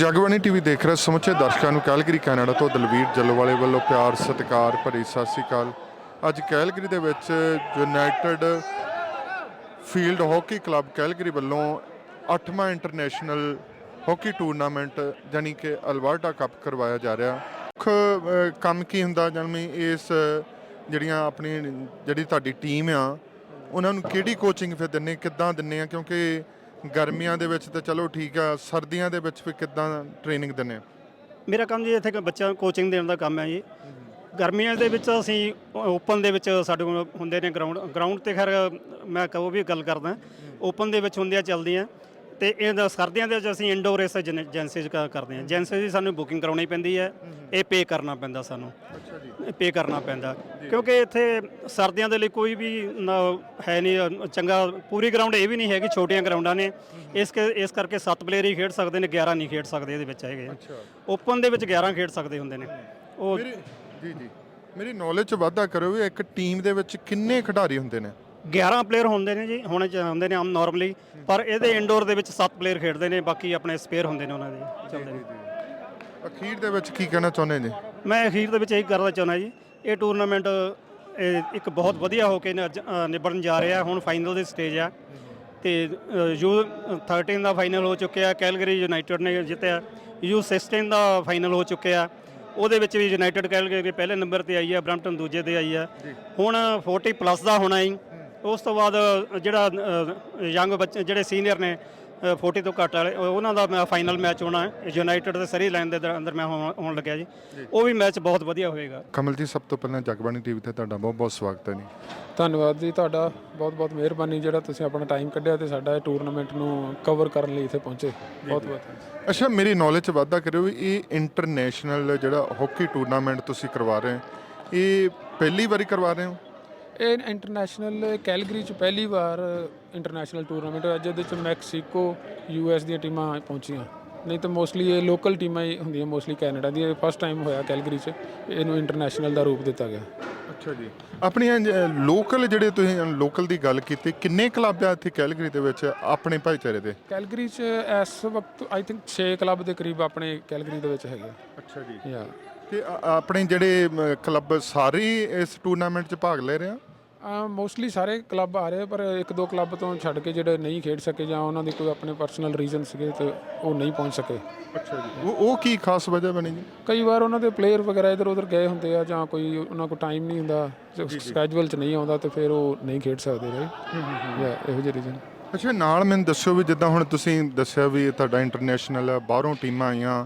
Jagbani TV ਦੇਖ ਰਹੇ ਸਮੁੱਚੇ ਦਰਸ਼ਕਾਂ ਨੂੰ ਕੈਲਗਰੀ ਕੈਨੇਡਾ ਤੋਂ ਦਲਵੀਰ ਜੱਲੋਵਾਲੇ ਵੱਲੋਂ ਪਿਆਰ, ਸਤਿਕਾਰ, ਭਰੀ ਸਤਿ ਸ੍ਰੀ ਅਕਾਲ। ਅੱਜ ਕੈਲਗਰੀ ਦੇ ਵਿੱਚ united field hockey club Calgary ਵੱਲੋਂ 8ਵਾਂ ਇੰਟਰਨੈਸ਼ਨਲ ਹਾਕੀ ਟੂਰਨਾਮੈਂਟ ਯਾਨੀ ਕਿ ਅਲਬਰਟਾ ਕੱਪ ਕਰਵਾਇਆ ਜਾ ਰਿਹਾ। ਮੁੱਖ ਕੰਮ ਕੀ ਹੁੰਦਾ ਜਨਮੀ ਇਸ ਜਿਹੜੀਆਂ ਆਪਣੀ, ਜਿਹੜੀ ਤੁਹਾਡੀ ਟੀਮ ਆ, ਉਹਨਾਂ ਨੂੰ ਕਿਹੜੀ ਕੋਚਿੰਗ ਫਿਰ ਦਿੰਨੇ ਕਿੱਦਾਂ ਦਿੰਨੇ ਆ? ਕਿਉਂਕਿ ਗਰਮੀਆਂ ਦੇ ਵਿੱਚ ਤਾਂ ਚਲੋ ਠੀਕ ਆ, ਸਰਦੀਆਂ ਦੇ ਵਿੱਚ ਵੀ ਕਿੱਦਾਂ ਟ੍ਰੇਨਿੰਗ ਦਿੰਦੇ ਆ? ਮੇਰਾ ਕੰਮ ਜੀ ਇੱਥੇ ਬੱਚਿਆਂ ਨੂੰ ਕੋਚਿੰਗ ਦੇਣ ਦਾ ਕੰਮ ਹੈ ਜੀ। ਗਰਮੀਆਂ ਦੇ ਵਿੱਚ ਅਸੀਂ ਓਪਨ ਦੇ ਵਿੱਚ ਸਾਡੇ ਕੋਲ ਹੁੰਦੇ ਨੇ ਗਰਾਊਂਡ ਗਰਾਊਂਡ ਤੇ ਖੈਰ ਮੈਂ ਕਹੋ ਵੀ ਗੱਲ ਕਰਦਾ ਓਪਨ ਦੇ ਵਿੱਚ ਹੁੰਦੀਆਂ ਚੱਲਦੀਆਂ। ਤੇ ਇਹ ਸਰਦੀਆਂ ਦੇ ਵਿੱਚ ਅਸੀਂ ਇੰਡੋਰ ਰੇਸ ਏਜੰਸੀ ਕਰਦੇ ਹਾਂ। ਏਜੰਸੀ ਦੀ ਸਾਨੂੰ ਬੁਕਿੰਗ ਕਰਾਉਣੀ ਪੈਂਦੀ ਹੈ। ਇਹ ਪੇ ਕਰਨਾ ਪੈਂਦਾ ਸਾਨੂੰ। ਅੱਛਾ ਜੀ। ਪੇ ਕਰਨਾ ਪੈਂਦਾ। ਕਿਉਂਕਿ ਇੱਥੇ ਸਰਦੀਆਂ ਦੇ ਲਈ ਕੋਈ ਵੀ ਹੈ ਨਹੀਂ ਚੰਗਾ ਪੂਰੀ ਗਰਾਊਂਡ ਇਹ ਵੀ ਨਹੀਂ ਹੈਗੀ ਛੋਟੀਆਂ ਗਰਾਊਂਡਾਂ ਨੇ। ਇਸ ਇਸ ਕਰਕੇ 7 ਪਲੇਅਰ ਹੀ ਖੇਡ ਸਕਦੇ ਨੇ 11 ਨਹੀਂ ਖੇਡ ਸਕਦੇ ਇਹਦੇ ਵਿੱਚ ਹੈਗੇ। ਅੱਛਾ। ਓਪਨ ਦੇ ਵਿੱਚ 11 ਖੇਡ ਸਕਦੇ ਹੁੰਦੇ ਨੇ। ਉਹ ਜੀ ਜੀ। ਮੇਰੀ ਨੌਲੇਜ ਚ ਵਾਧਾ ਕਰੋ ਵੀ ਇੱਕ ਟੀਮ ਦੇ ਵਿੱਚ ਕਿੰਨੇ ਖਿਡਾਰੀ ਹੁੰਦੇ ਨੇ? 11 ਪਲੇਅਰ ਹੁੰਦੇ ਨੇ ਜੀ ਹੁਣ ਹੁੰਦੇ ਨੇ ਆਮ ਨਾਰਮਲੀ ਪਰ ਇਹਦੇ ਇੰਡੋਰ ਦੇ ਵਿੱਚ 7 ਪਲੇਅਰ ਖੇਡਦੇ ਨੇ ਬਾਕੀ ਆਪਣੇ ਸਪੇਅਰ ਹੁੰਦੇ ਨੇ ਉਹਨਾਂ ਦੇ ਚੱਲਦੇ ਨੇ। ਅਖੀਰ ਦੇ ਵਿੱਚ ਕੀ ਕਹਿਣਾ ਚਾਹੁੰਦੇ ਜੀ ਮੈਂ ਅਖੀਰ ਦੇ ਵਿੱਚ ਇਹੀ ਕਰਨਾ ਚਾਹੁੰਦਾ ਜੀ ਇਹ ਟੂਰਨਾਮੈਂਟ ਇਹ ਇੱਕ ਬਹੁਤ ਵਧੀਆ ਹੋ ਕੇ ਨਿਬੜਨ ਜਾ ਰਿਹਾ ਹੁਣ ਫਾਈਨਲ ਦੀ ਸਟੇਜ ਆ। ਤੇ ਯੂ 13 ਦਾ ਫਾਈਨਲ ਹੋ ਚੁੱਕਿਆ ਕੈਲਗਰੀ ਯੂਨਾਈਟਿਡ ਨੇ ਜਿੱਤਿਆ ਯੂ 16 ਦਾ ਫਾਈਨਲ ਹੋ ਚੁੱਕਿਆ ਉਹਦੇ ਵਿੱਚ ਵੀ ਯੂਨਾਈਟਿਡ ਕੈਲਗਰੀ ਪਹਿਲੇ ਨੰਬਰ ਤੇ ਆਈ ਹੈ ਬ੍ਰੈਂਪਟਨ ਦੂਜੇ ਤੇ ਆਈ ਹੈ ਹੁਣ 40 ਪਲੱਸ ਦਾ ਹੋਣਾ ਜੀ। ਉਸ ਤੋਂ ਬਾਅਦ ਜਿਹੜਾ ਯੰਗ ਬੱਚੇ ਜਿਹੜੇ ਸੀਨੀਅਰ ਨੇ ਅ, 40 ਤੋਂ ਘੱਟ ਵਾਲੇ ਉਹ- ਉਹਨਾਂ ਦਾ ਫਾਈਨਲ ਮੈਚ ਹੋਣਾ ਹੈ। ਯੂਨਾਈਟਿਡ ਦੇ ਸਰੀ ਲਾਈਨ ਦੇ ਦਰ- ਅੰਦਰ ਮੈਂ ਹੋਣ ਹੋਣ ਲੱਗਿਆ ਜੀ। ਉਹ ਵੀ ਮੈਚ ਬਹੁਤ ਵਧੀਆ ਹੋਏਗਾ। ਕਮਲ ਜੀ ਸਭ ਤੋਂ ਪਹਿਲਾਂ ਜਗਬਾਣੀ ਟੀਵੀ ਤੇ ਤੁਹਾਡਾ ਬਹੁਤ ਬਹੁਤ ਸਵਾਗਤ ਹੈ ਜੀ। ਧੰਨਵਾਦ ਜੀ ਤੁਹਾਡਾ ਬਹੁਤ ਬਹੁਤ ਮਿਹਰਬਾਨੀ ਜਿਹੜਾ ਤੁਸੀਂ ਆਪਣਾ ਟਾਈਮ ਕੱਢਿਆ ਤੇ ਸਾਡਾ ਇਹ ਟੂਰਨਾਮੈਂਟ ਨੂੰ ਕਵਰ ਕਰਨ ਲਈ ਇੱਥੇ ਪਹੁੰਚੇ। ਬਹੁਤ ਬਹੁਤ ਅੱਛਾ ਮੇਰੀ ਨੌਲੇਜ ਚ ਵਾਧਾ ਕਰਿਓ ਵੀ ਇਹ ਇੰਟਰਨੈਸ਼ਨਲ ਜਿਹੜਾ ਹਾਕੀ ਟੂਰਨਾਮੈਂਟ ਤੁਸੀਂ ਕਰਵਾ ਰਹੇ ਹੋ ਇਹ ਪਹਿਲੀ ਵਾਰੀ ਕਰਵਾ ਰਹੇ ਹੋ? ਇਹ ਇੰਟਰਨੈਸ਼ਨਲ ਕੈਲਗਰੀ ਚ ਪਹਿਲੀ ਵਾਰ ਇੰਟਰਨੈਸ਼ਨਲ ਟੂਰਨਾਮੈਂਟ ਹੋਇਆ ਜਿਹਦੇ ਚ ਮੈਕਸੀਕੋ ਯੂਐਸ ਦੀਆਂ ਟੀਮਾਂ ਪਹੁੰਚੀਆਂ। ਨਹੀਂ ਤਾਂ ਮੋਸਟਲੀ ਇਹ ਲੋਕਲ ਟੀਮਾਂ ਹੀ ਹੁੰਦੀਆਂ ਮੋਸਟਲੀ ਕੈਨੇਡਾ ਦੀ ਇਹ ਫਸਟ ਟਾਈਮ ਹੋਇਆ ਕੈਲਗਰੀ ਚ ਇਹਨੂੰ ਇੰਟਰਨੈਸ਼ਨਲ ਦਾ ਰੂਪ ਦਿੱਤਾ ਗਿਆ। ਅੱਛਾ ਜੀ। ਆਪਣੀਆਂ ਲੋਕਲ ਜਿਹੜੇ ਤੁਸੀਂ ਲੋਕਲ ਦੀ ਗੱਲ ਕੀਤੀ ਕਿੰਨੇ ਕਲੱਬ ਆ ਇੱਥੇ ਕੈਲਗਰੀ ਦੇ ਵਿੱਚ ਆਪਣੇ ਭਾਈਚਾਰੇ ਦੇ? ਕੈਲਗਰੀ ਚ ਇਸ ਵਕਤ ਆਈ ਥਿੰਕ 6 ਕਲੱਬ ਦੇ ਕਰੀਬ ਆਪਣੇ ਕੈਲਗਰੀ ਦੇ ਵਿੱਚ ਹੈਗੇ ਅੱਛਾ ਜੀ। ਯਾ ਤੇ ਆਪਣੇ ਜਿਹੜੇ ਕਲੱਬ ਸਾਰੇ ਇਸ ਟੂਰਨਾਮੈਂਟ 'ਚ ਭਾਗ ਲੈ ਰਹੇ ਆ? ਮੋਸਟਲੀ ਸਾਰੇ ਕਲੱਬ ਆ ਰਹੇ ਪਰ ਇੱਕ ਦੋ ਕਲੱਬ ਤੋਂ ਛੱਡ ਕੇ ਜਿਹੜੇ ਨਹੀਂ ਖੇਡ ਸਕੇ ਜਾਂ ਉਹਨਾਂ ਦੀ ਕੋਈ ਆਪਣੇ ਪਰਸਨਲ ਰੀਜ਼ਨ ਸੀਗੇ ਤੇ ਉਹ ਨਹੀਂ ਪਹੁੰਚ ਸਕੇ। ਅੱਛਾ ਜੀ। ਉਹ ਉਹ ਕੀ ਖਾਸ ਵਜ੍ਹਾ ਬਣੀ ਜੀ? ਕਈ ਵਾਰ ਉਹਨਾਂ ਦੇ ਪਲੇਅਰ ਵਗੈਰਾ ਇਧਰ ਉਧਰ ਗਏ ਹੁੰਦੇ ਆ ਜਾਂ ਕੋਈ ਉਹਨਾਂ ਕੋਲ ਟਾਈਮ ਨਹੀਂ ਹੁੰਦਾ ਸਕੇਜੂਅਲ 'ਚ ਨਹੀਂ ਆਉਂਦਾ ਤੇ ਫਿਰ ਉਹ ਨਹੀਂ ਖੇਡ ਸਕਦੇ ਰਾਈਟ ਯਾ ਇਹੋ ਜਿਹੇ ਰੀਜ਼ਨ ਅੱਛਾ ਨਾਲ ਮੈਨੂੰ ਦੱਸੋ ਵੀ ਜਿੱਦਾਂ ਹੁਣ ਤੁਸੀਂ ਦੱਸਿਆ ਵੀ ਇਹ ਤੁਹਾਡਾ ਇੰਟਰਨੈਸ਼ਨਲ ਆ ਬਾਹਰੋਂ ਟੀਮਾਂ ਆਈਆਂ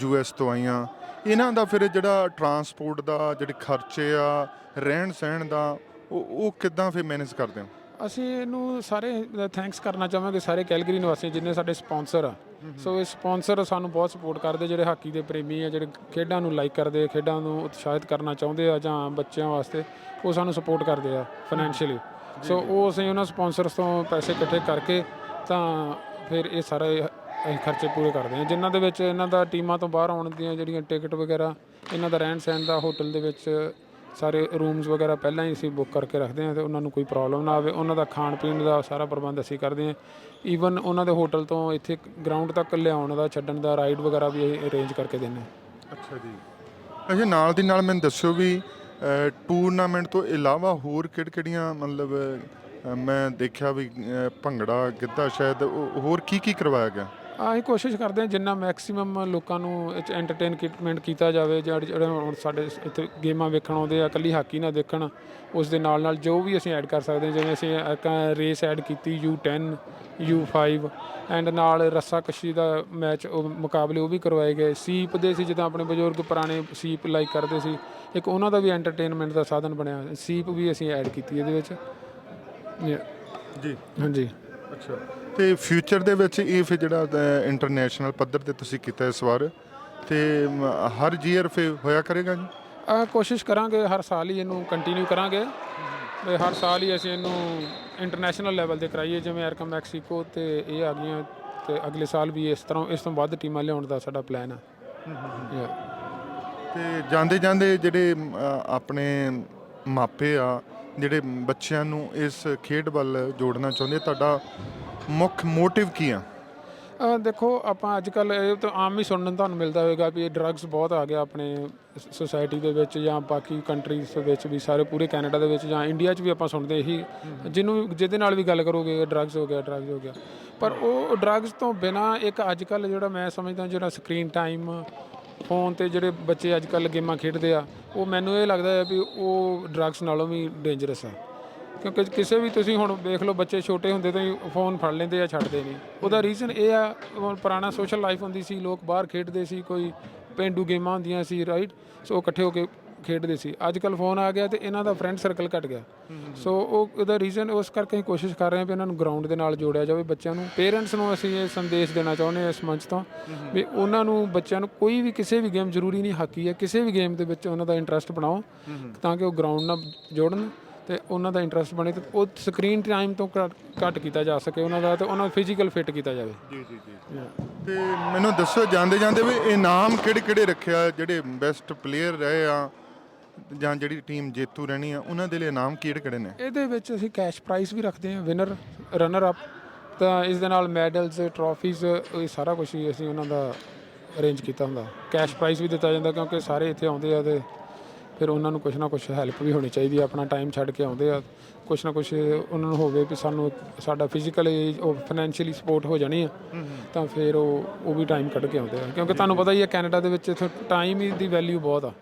ਯੂਐਸ ਤੋਂ ਆਈਆਂ ਇਹਨਾਂ ਦਾ ਫਿਰ ਜਿਹੜਾ ਟਰਾਂਸਪੋਰਟ ਦਾ ਜਿਹੜੇ ਖਰਚੇ ਆ ਰਹਿਣ ਸਹਿਣ ਦਾ ਉਹ ਉਹ ਕਿੱਦਾਂ ਫਿਰ ਮੈਨੇਜ ਕਰਦੇ ਹੋ? ਅਸੀਂ ਇਹਨੂੰ ਸਾਰੇ ਥੈਂਕਸ ਕਰਨਾ ਚਾਹਾਂਗੇ ਸਾਰੇ ਕੈਲਗਰੀ ਨਿਵਾਸੀ ਜਿੰਨੇ ਸਾਡੇ ਸਪਾਂਸਰ ਆ। ਸੋ ਇਹ ਸਪਾਂਸਰ ਸਾਨੂੰ ਬਹੁਤ ਸਪੋਰਟ ਕਰਦੇ ਜਿਹੜੇ ਹਾਕੀ ਦੇ ਪ੍ਰੇਮੀ ਆ ਜਿਹੜੇ ਖੇਡਾਂ ਨੂੰ ਲਾਈਕ ਕਰਦੇ ਖੇਡਾਂ ਨੂੰ ਉਤਸ਼ਾਹਿਤ ਕਰਨਾ ਚਾਹੁੰਦੇ ਆ ਜਾਂ ਬੱਚਿਆਂ ਵਾਸਤੇ ਉਹ ਸਾਨੂੰ ਸਪੋਰਟ ਕਰਦੇ ਆ ਫਾਈਨੈਂਸ਼ੀਅਲੀ ਸੋ ਉਹ ਅਸੀਂ ਉਹਨਾਂ ਸਪਾਂਸਰਸ ਤੋਂ ਪੈਸੇ ਇਕੱਠੇ ਕਰਕੇ ਤਾਂ ਫਿਰ ਇਹ ਸਾਰੇ ਅਸੀਂ ਖਰਚੇ ਪੂਰੇ ਕਰਦੇ ਹਾਂ ਜਿਨ੍ਹਾਂ ਦੇ ਵਿੱਚ ਇਹਨਾਂ ਦਾ ਟੀਮਾਂ ਤੋਂ ਬਾਹਰ ਆਉਣ ਦੀਆਂ ਜਿਹੜੀਆਂ ਟਿਕਟ ਵਗੈਰਾ ਇਹਨਾਂ ਦਾ ਰਹਿਣ ਸਹਿਣ ਦਾ ਹੋਟਲ ਦੇ ਵਿੱਚ ਸਾਰੇ ਰੂਮਸ ਵਗੈਰਾ ਪਹਿਲਾਂ ਹੀ ਅਸੀਂ ਬੁੱਕ ਕਰਕੇ ਰੱਖਦੇ ਹਾਂ ਤੇ ਉਹਨਾਂ ਨੂੰ ਕੋਈ ਪ੍ਰੋਬਲਮ ਨਾ ਆਵੇ। ਉਹਨਾਂ ਦਾ ਖਾਣ ਪੀਣ ਦਾ ਸਾਰਾ ਪ੍ਰਬੰਧ ਅਸੀਂ ਕਰਦੇ ਹਾਂ। ਈਵਨ ਉਹਨਾਂ ਦੇ ਹੋਟਲ ਤੋਂ ਇੱਥੇ ਗਰਾਊਂਡ ਤੱਕ ਲਿਆਉਣ ਦਾ, ਛੱਡਣ ਦਾ ਰਾਈਡ ਵਗੈਰਾ ਵੀ ਅਸੀਂ ਅਰੇਂਜ ਕਰਕੇ ਦਿੰਦੇ ਹਾਂ। ਅੱਛਾ ਜੀ। ਅੱਛਾ, ਨਾਲ ਦੀ ਨਾਲ ਮੈਨੂੰ ਦੱਸਿਓ ਵੀ ਟੂਰਨਾਮੈਂਟ ਤੋਂ ਇਲਾਵਾ ਹੋਰ ਕਿਹੜ ਕਿਹੜੀਆਂ ਮਤਲਬ ਮੈਂ ਦੇਖਿਆ ਵੀ ਭੰਗੜਾ ਗਿੱਧਾ ਸ਼ਾਇਦ, ਉਹ- ਹੋਰ ਕੀ ਕੀ ਕਰਵਾਇਆ ਗਿਆ? ਅਸੀਂ ਕੋਸ਼ਿਸ਼ ਕਰਦੇ ਹਾਂ ਜਿੰਨਾ ਮੈਕਸਿਮਮ ਲੋਕਾਂ ਨੂੰ ਐਂਟਰਟੇਨਮੈਂਟ ਕੀਤਾ ਜਾਵੇ ਜਿਹੜੇ ਜਿਹੜੇ ਹੁਣ ਸਾਡੇ ਇੱਥੇ ਗੇਮਾਂ ਵੇਖਣ ਆਉਂਦੇ ਆ ਕੱਲੀ ਹਾਕੀ ਨਾ ਦੇਖਣ ਉਸ ਦੇ ਨਾਲ ਨਾਲ ਜੋ ਵੀ ਅਸੀਂ ਐਡ ਕਰ ਸਕਦੇ ਹਾਂ ਜਿਵੇਂ ਅਸੀਂ ਰੇਸ ਐਡ ਕੀਤੀ U10 U5 ਐਂਡ ਨਾਲ ਰੱਸਾ ਕਸ਼ੀ ਦਾ ਮੈਚ ਉਹ ਮੁਕਾਬਲੇ ਉਹ ਵੀ ਕਰਵਾਏ ਗਏ। ਸੀਪ ਦੇ ਸੀ ਜਿੱਦਾਂ ਆਪਣੇ ਬਜ਼ੁਰਗ ਪੁਰਾਣੇ ਸੀਪ ਲਾਈਕ ਕਰਦੇ ਸੀ ਇੱਕ ਉਹਨਾਂ ਦਾ ਵੀ ਐਂਟਰਟੇਨਮੈਂਟ ਦਾ ਸਾਧਨ ਬਣਿਆ ਸੀਪ ਵੀ ਅਸੀਂ ਐਡ ਕੀਤੀ ਇਹਦੇ ਵਿੱਚ। ਜੀ। ਹਾਂਜੀ। ਅੱਛਾ। ਤੇ ਫਿਊਚਰ ਦੇ ਵਿੱਚ ਇਹ ਫਿਰ ਜਿਹੜਾ ਇੰਟਰਨੈਸ਼ਨਲ ਪੱਧਰ ਤੇ ਤੁਸੀਂ ਕੀਤਾ ਇਸ ਵਾਰ ਤੇ ਹਰ ਜੀਅਰ ਫੇ ਹੋਇਆ ਕਰੇਗਾ ਜੀ? ਆ ਕੋਸ਼ਿਸ਼ ਕਰਾਂਗੇ ਹਰ ਸਾਲ ਹੀ ਇਹਨੂੰ ਕੰਟੀਨਿਊ ਕਰਾਂਗੇ। ਤੇ ਹਰ ਸਾਲ ਹੀ ਅਸੀਂ ਇਹਨੂੰ ਇੰਟਰਨੈਸ਼ਨਲ ਲੈਵਲ ਤੇ ਕਰਾਈਏ ਜਿਵੇਂ ਐਰਕਾ ਮੈਕਸੀਕੋ ਤੇ ਇਹ ਆ ਗਈਆਂ ਤੇ ਅਗਲੇ ਸਾਲ ਵੀ ਇਸ ਤਰ੍ਹਾਂ ਇਸ ਤੋਂ ਵੱਧ ਟੀਮਾਂ ਲਿਆਉਣ ਦਾ ਸਾਡਾ ਪਲਾਨ Yeah. ਤੇ ਜਾਂਦੇ ਜਾਂਦੇ ਜਿਹੜੇ ਆਪਣੇ ਮਾਪੇ ਆ ਜਿਹੜੇ ਬੱਚਿਆਂ ਨੂੰ ਇਸ ਖੇਡ ਵੱਲ ਜੋੜਨਾ ਚਾਹੁੰਦੇ ਤੁਹਾਡਾ ਮੁੱਖ ਮੋਟਿਵ ਕੀ ਆ? ਦੇਖੋ, ਆਪਾਂ ਅੱਜ ਕੱਲ ਇਹ ਤਾਂ ਆਮ ਹੀ ਸੁਣਨ ਤੁਹਾਨੂੰ ਮਿਲਦਾ ਹੋਵੇਗਾ ਵੀ ਇਹ ਡਰੱਗਸ ਬਹੁਤ ਆ ਗਿਆ ਆਪਣੇ ਸੋਸਾਇਟੀ ਦੇ ਵਿੱਚ ਜਾਂ ਬਾਕੀ ਕੰਟਰੀਜ਼ ਦੇ ਵਿੱਚ ਵੀ, ਸਾਰੇ ਪੂਰੇ ਕੈਨੇਡਾ ਦੇ ਵਿੱਚ ਜਾਂ ਇੰਡੀਆ 'ਚ ਵੀ ਆਪਾਂ ਸੁਣਦੇ ਇਹੀ, ਜਿਹਨੂੰ ਵੀ- ਜਿਹਦੇ ਨਾਲ ਵੀ ਗੱਲ ਕਰੋਗੇ ਡਰੱਗਸ ਹੋ ਗਿਆ ਡਰੱਗਸ ਹੋ ਗਿਆ। ਪਰ ਉਹ ਡਰੱਗਸ ਤੋਂ ਬਿਨਾ ਇੱਕ ਅੱਜ ਕੱਲ ਜਿਹੜਾ ਮੈਂ ਸਮਝਦਾ ਜਿਹੜਾ ਸਕਰੀਨ ਟਾਈਮ ਫੋਨ ਤੇ ਜਿਹੜੇ ਬੱਚੇ ਅੱਜ ਕੱਲ ਗੇਮਾਂ ਖੇਡਦੇ ਆ, ਉਹ ਮੈਨੂੰ ਇਹ ਲੱਗਦਾ ਹੈ ਵੀ ਉਹ ਡਰੱਗਸ ਨਾਲੋਂ ਵੀ ਡੇਂਜਰਸ ਆ। ਕਿਉਂਕਿ ਕਿਸੇ ਵੀ ਤੁਸੀਂ ਹੁਣ ਵੇਖ ਲਓ ਬੱਚੇ ਛੋਟੇ ਹੁੰਦੇ ਤੋਂ ਹੀ ਫੋਨ ਫੜ ਲੈਂਦੇ ਆ, ਛੱਡਦੇ ਨਹੀਂ। ਉਹਦਾ ਰੀਜ਼ਨ ਇਹ ਆ, ਹੁਣ ਪੁਰਾਣਾ ਸੋਸ਼ਲ ਲਾਈਫ ਹੁੰਦੀ ਸੀ, ਲੋਕ ਬਾਹਰ ਖੇਡਦੇ ਸੀ, ਕੋਈ ਪਿੰਡੂ ਗੇਮਾਂ ਹੁੰਦੀਆਂ ਸੀ ਰਾਈਟ ਸੋ ਇਕੱਠੇ ਹੋ ਕੇ ਖੇਡਦੇ ਸੀ। ਅੱਜ ਕੱਲ ਫੋਨ ਆ ਗਿਆ ਤੇ ਇਹਨਾਂ ਦਾ ਫਰੈਂਡ ਸਰਕਲ ਘਟ ਗਿਆ। ਸੋ ਉਹ ਉਹਦਾ ਰੀਜ਼ਨ ਉਸ ਕਰਕੇ ਕੋਸ਼ਿਸ਼ ਕਰ ਰਹੇ ਹਾਂ ਵੀ ਇਹਨਾਂ ਨੂੰ ਗਰਾਊਂਡ ਦੇ ਨਾਲ ਜੋੜਿਆ ਜਾਵੇ ਬੱਚਿਆਂ ਨੂੰ। ਪੇਰੈਂਟਸ ਨੂੰ ਅਸੀਂ ਇਹ ਸੰਦੇਸ਼ ਦੇਣਾ ਚਾਹੁੰਦੇ ਹਾਂ ਇਸ ਮੰਚ ਤੋਂ ਵੀ ਉਹਨਾਂ ਨੂੰ ਬੱਚਿਆਂ ਨੂੰ ਕੋਈ ਵੀ ਕਿਸੇ ਵੀ ਗੇਮ ਜ਼ਰੂਰੀ ਨਹੀਂ ਹਾਕੀ ਹੈ ਕਿਸੇ ਵੀ ਗੇਮ ਦੇ ਵਿੱਚ ਉਹਨਾਂ ਦਾ ਇੰਟਰਸਟ ਬਣਾਓ ਤਾਂ ਕਿ ਉਹ ਗਰਾਊਂਡ ਨਾਲ ਜੋੜਨ ਤੇ ਉਹਨਾਂ ਦਾ ਇੰਟਰਸਟ ਬਣੇ ਤੇ ਉਹ ਸਕਰੀਨ ਟਾਈਮ ਤੋਂ ਘੱਟ- ਘੱਟ ਕੀਤਾ ਜਾ ਸਕੇ ਉਹਨਾਂ ਦਾ ਤੇ ਉਹਨਾਂ ਨੂੰ ਫਿਜ਼ੀਕਲ ਫਿਟ ਕੀਤਾ ਜਾਵੇ। ਜੀ ਜੀ ਜੀ। ਤੇ ਮੈਨੂੰ ਦੱਸੋ ਜਾਂਦੇ ਜਾਂਦੇ ਵੀ ਇਨਾਮ ਕਿਹੜੇ ਕਿਹੜੇ ਰੱਖਿਆ ਜਿਹੜੇ ਬੈਸਟ ਪਲੇਅਰ ਰਹੇ ਆ? ਜਾਂ ਜਿਹੜੀ ਟੀਮ ਜੇਤੂ ਰਹਿਣੀ ਆ ਉਹਨਾਂ ਦੇ ਲਈ ਇਨਾਮ ਕਿਹੜੇ ਕਿਹੜੇ ਨੇ? ਇਹਦੇ ਵਿੱਚ ਅਸੀਂ ਕੈਸ਼ ਪ੍ਰਾਈਜ਼ ਵੀ ਰੱਖਦੇ ਹਾਂ ਵਿਨਰ ਰਨਰ ਅਪ ਤਾਂ ਇਸ ਦੇ ਨਾਲ ਮੈਡਲਸ ਟਰੋਫੀਜ਼ ਇਹ ਸਾਰਾ ਕੁਝ ਹੀ ਅਸੀਂ ਉਹਨਾਂ ਦਾ ਅਰੇਂਜ ਕੀਤਾ ਹੁੰਦਾ। ਕੈਸ਼ ਪ੍ਰਾਈਜ਼ ਵੀ ਦਿੱਤਾ ਜਾਂਦਾ ਕਿਉਂਕਿ ਸਾਰੇ ਇੱਥੇ ਆਉਂਦੇ ਆ ਤੇ ਫਿਰ ਉਹਨਾਂ ਨੂੰ ਕੁਛ ਨਾ ਕੁਛ ਹੈਲਪ ਵੀ ਹੋਣੀ ਚਾਹੀਦੀ ਹੈ ਆਪਣਾ ਟਾਈਮ ਛੱਡ ਕੇ ਆਉਂਦੇ ਆ। ਕੁਛ ਨਾ ਕੁਛ ਉਹਨਾਂ ਨੂੰ ਹੋਵੇ ਵੀ ਸਾਨੂੰ ਸਾਡਾ ਫਿਜ਼ੀਕਲੀ ਉਹ ਫਾਈਨੈਂਸ਼ੀਅਲੀ ਸਪੋਰਟ ਹੋ ਜਾਣੀ ਆ ਤਾਂ ਫਿਰ ਉਹ ਉਹ ਵੀ ਟਾਈਮ ਕੱਢ ਕੇ ਆਉਂਦੇ ਆ। ਕਿਉਂਕਿ ਤੁਹਾਨੂੰ ਪਤਾ ਹੀ ਹੈ ਕੈਨੇਡਾ ਦੇ ਵਿੱਚ ਇੱਥੇ ਟਾਈਮ ਦੀ ਵੈਲਿਊ ਬਹੁਤ ਆ।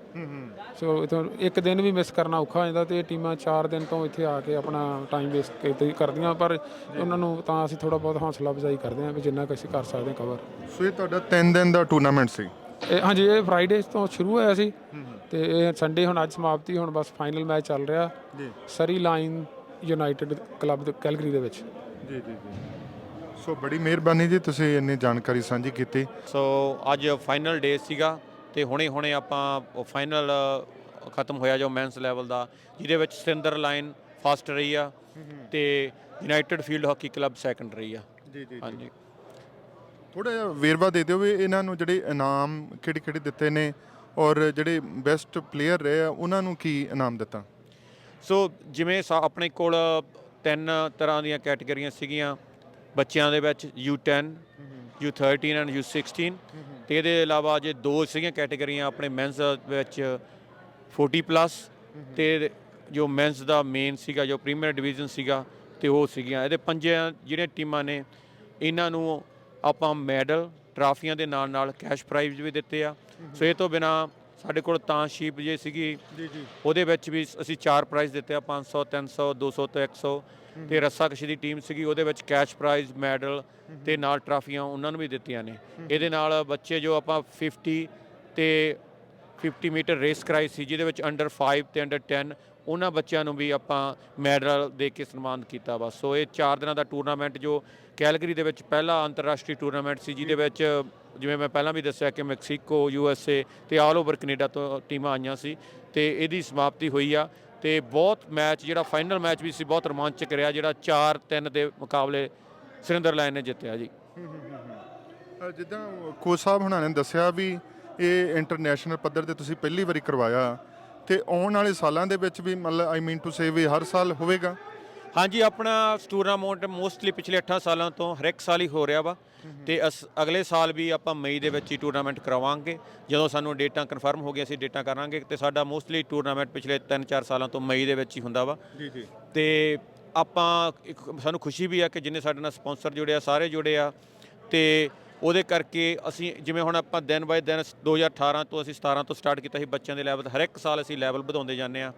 ਸੋ ਇਥੋਂ ਇੱਕ ਦਿਨ ਵੀ ਮਿਸ ਕਰਨਾ ਔਖਾ ਹੋ ਜਾਂਦਾ ਤੇ ਇਹ ਟੀਮਾਂ 4 ਦਿਨ ਤੋਂ ਇੱਥੇ ਆ ਕੇ ਆਪਣਾ ਟਾਈਮ ਵੇਸਟ ਕਰਦੀਆਂ ਪਰ ਉਹਨਾਂ ਨੂੰ ਤਾਂ ਅਸੀਂ ਥੋੜਾ ਬਹੁਤ ਹੌਸਲਾ ਅਫਜ਼ਾਈ ਕਰਦੇ ਹਾਂ ਵੀ ਜਿੰਨਾ ਕੁ ਅਸੀਂ ਕਰ ਸਕਦੇ ਹਾਂ ਕਵਰ ਸੋ ਇਹ ਤੁਹਾਡਾ 3 ਦਿਨ ਦਾ ਟੂਰਨਾਮੈਂਟ ਸੀ? ਇਹ ਹਾਂਜੀ ਇਹ ਫਰਾਈਡੇ ਤੋਂ ਸ਼ੁਰੂ ਹੋਇਆ ਸੀ ਤੇ ਇਹ ਸੰਡੇ ਹੁਣ ਅੱਜ ਸਮਾਪਤੀ ਹੁਣ ਬਸ ਫਾਈਨਲ ਮੈਚ ਚੱਲ ਰਿਹਾ ਜੀ। ਸਰੀ ਲਾਈਨ ਯੂਨਾਈਟਿਡ ਕਲੱਬ ਦੇ ਕੈਲਗਰੀ ਦੇ ਵਿੱਚ। ਜੀ ਜੀ ਜੀ। ਸੋ ਬੜੀ ਮਿਹਰਬਾਨੀ ਜੀ ਤੁਸੀਂ ਇੰਨੀ ਜਾਣਕਾਰੀ ਸਾਂਝੀ ਕੀਤੀ। ਸੋ ਅੱਜ ਫਾਈਨਲ ਡੇ ਸੀਗਾ। ਤੇ ਹੁਣੇ ਹੁਣੇ ਆਪਾਂ ਫਾਈਨਲ ਖਤਮ ਹੋਇਆ ਜੋ ਮੈਂਸ ਲੈਵਲ ਦਾ ਜਿਹਦੇ ਵਿੱਚ ਸਿੰਦਰ ਲਾਈਨ ਫਸਟ ਰਹੀ ਆ ਤੇ united field hockey club second ਰਹੀ ਆ। ਜੀ ਜੀ ਹਾਂਜੀ। ਥੋੜਾ ਜਿਹਾ ਵੇਰਵਾ ਦੇ ਦਿਓ ਵੀ ਇਹਨਾਂ ਨੂੰ ਜਿਹੜੇ ਇਨਾਮ ਕਿਹੜੇ ਕਿਹੜੇ ਦਿੱਤੇ ਨੇ ਔਰ ਜਿਹੜੇ ਬੈਸਟ ਪਲੇਅਰ ਰਹੇ ਆ ਉਹਨਾਂ ਨੂੰ ਕੀ ਇਨਾਮ ਦਿੱਤਾ? ਸੋ ਜਿਵੇਂ ਆਪਣੇ ਕੋਲ ਤਿੰਨ ਤਰ੍ਹਾਂ ਦੀਆਂ ਕੈਟਾਗਰੀਆਂ ਸੀਗੀਆਂ ਬੱਚਿਆਂ ਦੇ ਵਿੱਚ U10 U13 ਐਂਡ U16 ਤੇ ਇਹਦੇ ਇਲਾਵਾ ਜੇ ਦੋ ਸੀਗੀਆਂ ਕੈਟਾਗਰੀਆਂ ਆਪਣੇ ਮੈਨਸ ਵਿੱਚ 40 ਪਲੱਸ ਤੇ ਜੋ ਮੈਨਸ ਦਾ ਮੇਨ ਸੀਗਾ ਜੋ ਪ੍ਰੀਮੀਅਰ ਡਿਵੀਜ਼ਨ ਸੀਗਾ ਤੇ ਉਹ ਸੀਗੀਆਂ। ਇਹਦੇ ਪੰਜੇ ਜਿਹੜੀਆਂ ਟੀਮਾਂ ਨੇ ਇਹਨਾਂ ਨੂੰ ਆਪਾਂ ਮੈਡਲ ਟਰਾਫੀਆਂ ਦੇ ਨਾਲ ਨਾਲ ਕੈਸ਼ ਪ੍ਰਾਈਜ਼ ਵੀ ਦਿੱਤੇ ਆ। ਸੋ ਇਹ ਤੋਂ ਬਿਨਾ ਸਾਡੇ ਕੋਲ ਤਾਂ ਸ਼ੀਪ ਜੇ ਸੀਗੀ ਜੀ ਜੀ। ਉਹਦੇ ਵਿੱਚ ਵੀ ਅਸੀਂ ਚਾਰ ਪ੍ਰਾਈਜ਼ ਦਿੱਤੇ ਆ 500 300 200 ਤੇ 100 ਤੇ ਰੱਸਾਕਸ਼ੀ ਦੀ ਟੀਮ ਸੀਗੀ, ਉਹਦੇ ਵਿੱਚ ਕੈਸ਼ ਪ੍ਰਾਈਜ਼, ਮੈਡਲ ਤੇ ਨਾਲ ਟਰਾਫੀਆਂ ਉਹਨਾਂ ਨੂੰ ਵੀ ਦਿੱਤੀਆਂ ਨੇ। ਇਹਦੇ ਨਾਲ ਬੱਚੇ ਜੋ ਆਪਾਂ 50 ਤੇ 50 ਮੀਟਰ ਰੇਸ ਕਰਾਈ ਸੀ, ਜਿਹਦੇ ਵਿੱਚ ਅੰਡਰ 5 ਤੇ ਅੰਡਰ 10 ਉਹਨਾਂ ਬੱਚਿਆਂ ਨੂੰ ਵੀ ਆਪਾਂ ਮੈਡਲ ਦੇ ਕੇ ਸਨਮਾਨਿਤ ਕੀਤਾ ਵਾ। ਸੋ ਇਹ 4 ਦਿਨਾਂ ਦਾ ਟੂਰਨਾਮੈਂਟ ਜੋ ਕੈਲਗਰੀ ਦੇ ਵਿੱਚ ਪਹਿਲਾ ਅੰਤਰਰਾਸ਼ਟਰੀ ਟੂਰਨਾਮੈਂਟ ਸੀ, ਜਿਹਦੇ ਵਿੱਚ ਜਿਵੇਂ ਮੈਂ ਪਹਿਲਾਂ ਵੀ ਦੱਸਿਆ ਕਿ ਮੈਕਸੀਕੋ, ਯੂ ਐਸ ਏ ਤੇ ਆਲ ਓਵਰ ਕੈਨੇਡਾ ਤੋਂ ਟੀਮਾਂ ਆਈਆਂ ਸੀ ਤੇ ਇਹਦੀ ਸਮਾਪਤੀ ਹੋਈ ਆ। ਤੇ ਬਹੁਤ ਮੈਚ, ਜਿਹੜਾ ਫਾਈਨਲ ਮੈਚ ਵੀ ਸੀ, ਬਹੁਤ ਰੋਮਾਂਚਕ ਰਿਹਾ, ਜਿਹੜਾ 4-3 ਦੇ ਮੁਕਾਬਲੇ ਸੁਰਿੰਦਰ ਲਾਈਨ ਨੇ ਜਿੱਤਿਆ ਜੀ। ਜਿੱਦਾਂ ਕੋਚ ਸਾਹਿਬ ਹੁਣਾਂ ਨੇ ਦੱਸਿਆ ਵੀ ਇਹ ਇੰਟਰਨੈਸ਼ਨਲ ਪੱਧਰ ਤੇ ਤੁਸੀਂ ਪਹਿਲੀ ਵਾਰੀ ਕਰਵਾਇਆ ਤੇ ਆਉਣ ਵਾਲੇ ਸਾਲਾਂ ਦੇ ਵਿੱਚ ਵੀ ਮਤਲਬ ਆਈ ਮੀਨ ਟੂ ਸੇ ਵੀ ਹਰ ਸਾਲ ਹੋਵੇਗਾ। ਹਾਂਜੀ ਆਪਣਾ ਟੂਰਨਾਮੈਂਟ ਮੋਸਟਲੀ ਪਿਛਲੇ 8 ਸਾਲਾਂ ਤੋਂ ਹਰ ਇੱਕ ਸਾਲ ਹੀ ਹੋ ਰਿਹਾ ਵਾ। ਤੇ ਅਸ- ਅਗਲੇ ਸਾਲ ਵੀ ਆਪਾਂ ਮਈ ਦੇ ਵਿੱਚ ਹੀ ਟੂਰਨਾਮੈਂਟ ਕਰਾਵਾਂਗੇ। ਜਦੋਂ ਸਾਨੂੰ ਡੇਟਾ ਕਨਫਰਮ ਹੋ ਗਿਆ ਅਸੀਂ ਡੇਟਾ ਕਰਾਂਗੇ। ਤੇ ਸਾਡਾ ਮੋਸਟਲੀ ਟੂਰਨਾਮੈਂਟ ਪਿਛਲੇ 3-4 ਸਾਲਾਂ ਤੋਂ ਮਈ ਦੇ ਵਿੱਚ ਹੀ ਹੁੰਦਾ ਵਾ। ਜੀ ਜੀ। ਤੇ ਆਪਾਂ ਇੱਕ ਸਾਨੂੰ ਖੁਸ਼ੀ ਵੀ ਆ ਕਿ ਜਿੰਨੇ ਸਾਡੇ ਨਾਲ ਸਪਾਂਸਰ ਜੁੜੇ ਆ ਸਾਰੇ ਜੁੜੇ ਆ। ਤੇ ਉਹਦੇ ਕਰਕੇ ਅਸੀਂ ਜਿਵੇਂ ਹੁਣ ਆਪਾਂ ਦਿਨ ਬਾਏ ਦਿਨ 2018 ਤੋਂ ਅਸੀਂ 17 ਤੋਂ ਸਟਾਰਟ ਕੀਤਾ ਸੀ ਬੱਚਿਆਂ ਦੇ ਲੈਵਲ ਹਰ ਇੱਕ ਸਾਲ ਅਸੀਂ ਲੈਵਲ ਵਧਾਉਂਦੇ ਜਾਂਦੇ ਆ।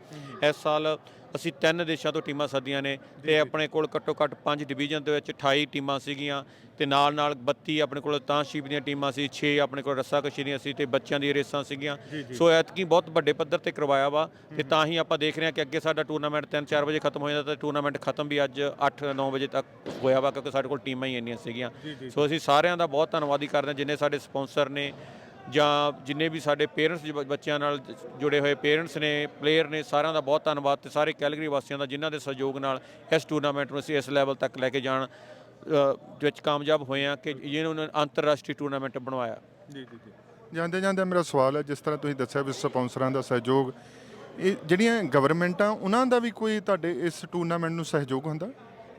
ਇਸ ਸਾਲ ਅਸੀਂ ਤਿੰਨ ਦੇਸ਼ਾਂ ਤੋਂ ਟੀਮਾਂ ਸੱਦੀਆਂ ਨੇ ਤੇ ਆਪਣੇ ਕੋਲ ਘੱਟੋ ਘੱਟ ਪੰਜ ਡਿਵੀਜ਼ਨ ਦੇ ਵਿੱਚ 28 ਟੀਮਾਂ ਸੀਗੀਆਂ ਤੇ ਨਾਲ ਨਾਲ 32 ਆਪਣੇ ਕੋਲ ਤਾਂ ਸ਼ੀਪ ਦੀਆਂ ਟੀਮਾਂ ਸੀ 6 ਆਪਣੇ ਕੋਲ ਰੱਸਾਕਸ਼ੀ ਦੀਆਂ ਸੀ ਤੇ ਬੱਚਿਆਂ ਦੀਆਂ ਰੇਸਾਂ ਸੀਗੀਆਂ। ਸੋ ਐਤਕੀ ਬਹੁਤ ਵੱਡੇ ਪੱਧਰ ਤੇ ਕਰਵਾਇਆ ਵਾ ਤੇ ਤਾਂ ਹੀ ਆਪਾਂ ਦੇਖ ਰਹੇ ਹਾਂ ਕਿ ਅੱਗੇ ਸਾਡਾ ਟੂਰਨਾਮੈਂਟ 3-4 ਵਜੇ ਖਤਮ ਹੋ ਜਾਂਦਾ ਤੇ ਟੂਰਨਾਮੈਂਟ ਖਤਮ ਵੀ ਅੱਜ 8-9 ਵਜੇ ਤੱਕ ਹੋਇਆ ਵਾ ਕਿਉਂਕਿ ਸਾਡੇ ਕੋਲ ਟੀਮਾਂ ਹੀ ਇੰਨੀਆਂ ਸੀਗੀਆਂ। ਸੋ ਅਸੀਂ ਸਾਰਿਆਂ ਦਾ ਬਹੁਤ ਧੰਨਵਾਦੀ ਕਰਦੇ ਹਾਂ ਜਿੰਨੇ ਸਾਡੇ ਸਪਾਂਸਰ ਨੇ ਜਾਂ ਜਿੰਨੇ ਵੀ ਸਾਡੇ ਪੇਰੈਂਟਸ ਬੱਚਿਆਂ ਨਾਲ ਜੁੜੇ ਹੋਏ ਪੇਰੈਂਟਸ ਨੇ ਪਲੇਅਰ ਨੇ, ਸਾਰਿਆਂ ਦਾ ਬਹੁਤ ਧੰਨਵਾਦ ਤੇ ਸਾਰੇ ਕੈਲਗਰੀ ਵਾਸੀਆਂ ਦਾ ਜਿਨ੍ਹਾਂ ਦੇ ਸਹਿਯੋਗ ਨਾਲ ਇਸ ਟੂਰਨਾਮੈਂਟ ਨੂੰ ਅਸੀਂ ਇਸ ਲੈਵਲ ਤੱਕ ਲੈ ਕੇ ਜਾਣ ਵਿੱਚ ਕਾਮਯਾਬ ਹੋਏ ਆ ਕਿ ਜਿਹਨੂੰ ਉਹਨਾਂ ਨੇ ਅੰਤਰਰਾਸ਼ਟਰੀ ਟੂਰਨਾਮੈਂਟ ਬਣਵਾਇਆ। ਜੀ ਜੀ ਜੀ। ਜਾਂਦੇ ਜਾਂਦੇ ਮੇਰਾ ਸਵਾਲ ਹੈ, ਜਿਸ ਤਰ੍ਹਾਂ ਤੁਸੀਂ ਦੱਸਿਆ ਵੀ ਸਪਾਂਸਰਾਂ ਦਾ ਸਹਿਯੋਗ, ਇਹ ਜਿਹੜੀਆਂ ਗਵਰਨਮੈਂਟਾਂ ਉਹਨਾਂ ਦਾ ਵੀ ਕੋਈ ਤੁਹਾਡੇ ਇਸ ਟੂਰਨਾਮੈਂਟ ਨੂੰ ਸਹਿਯੋਗ ਹੁੰਦਾ?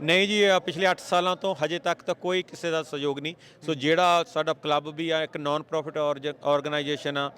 ਨਹੀਂ ਜੀ ਅ, ਪਿਛਲੇ 8 ਸਾਲਾਂ ਤੋਂ ਹਜੇ ਤੱਕ ਤਾਂ ਕੋਈ ਕਿਸੇ ਦਾ ਸਹਿਯੋਗ ਨਹੀਂ। ਸੋ ਜਿਹੜਾ ਸਾਡਾ ਕਲੱਬ ਵੀ ਆ ਇੱਕ ਨਾਨ ਪ੍ਰੋਫਿਟ ਆਰਗੇਨਾਈਜੇਸ਼ਨ ਆ